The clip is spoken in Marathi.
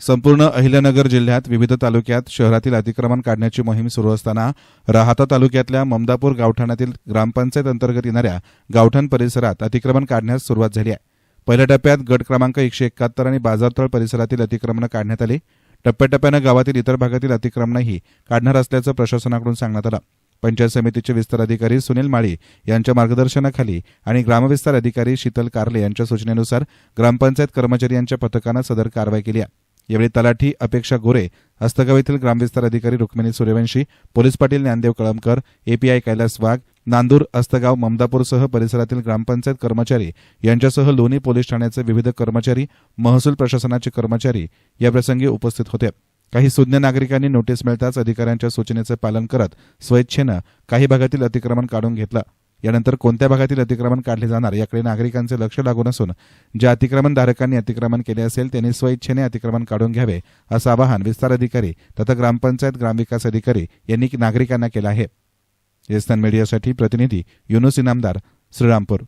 संपूर्ण अहिल्यानगर जिल्ह्यात विविध तालुक्यात शहरातील अतिक्रमण काढण्याची मोहीम सुरू असताना राहाता तालुक्यातल्या ममदापूर गावठाणातील ग्रामपंचायत अंतर्गत येणाऱ्या गावठाण परिसरात अतिक्रमण काढण्यास सुरुवात झाली आहे. पहिल्या टप्प्यात गट क्रमांक एकशे एकाहत्तर आणि बाजारतळ परिसरातील अतिक्रमण काढण्यात आली. टप्प्याटप्प्यानं गावातील इतर भागातील अतिक्रमणही काढणार असल्याचं प्रशासनाकडून सांगण्यात आलं. पंचायत समितीचे विस्तार अधिकारी सुनील माळी यांच्या मार्गदर्शनाखाली आणि ग्रामविस्तार अधिकारी शीतल कारले यांच्या सूचनेनुसार ग्रामपंचायत कर्मचारी यांच्या पथकानं सदर कारवाई केली आहे. यावेळी तलाठी अपेक्षा गोरे हस्तगाव येथील ग्रामविस्तार अधिकारी रुक्मिणी सूर्यवंशी पोलीस पाटील ज्ञानदेव कळमकर एपीआय कैलास वाघ नांदूर अस्तगाव ममदापूरसह परिसरातील ग्रामपंचायत कर्मचारी यांच्यासह लोणी पोलीस ठाण्याचे विविध कर्मचारी महसूल प्रशासनाचे कर्मचारी याप्रसंगी उपस्थित होते. काही सुज्ञ नागरिकांनी नोटीस मिळताच अधिकाऱ्यांच्या सूचनेचं पालन करत स्वेच्छेनं काही भागातील अतिक्रमण काढून घेतलं. यानंतर कोणत्या भागातील अतिक्रमण काढले जाणार याकडे नागरिकांचे लक्ष लागून असून ज्या अतिक्रमणधारकांनी अतिक्रमण केले असेल त्यांनी स्वइच्छेने अतिक्रमण काढून घ्यावे असं आवाहन विस्तार अधिकारी तथा ग्रामपंचायत ग्रामविकास अधिकारी यांनी नागरिकांना केलं आहे. येस्तन मीडियासाठी प्रतिनिधी युनुस इनामदार श्रीरामपूर.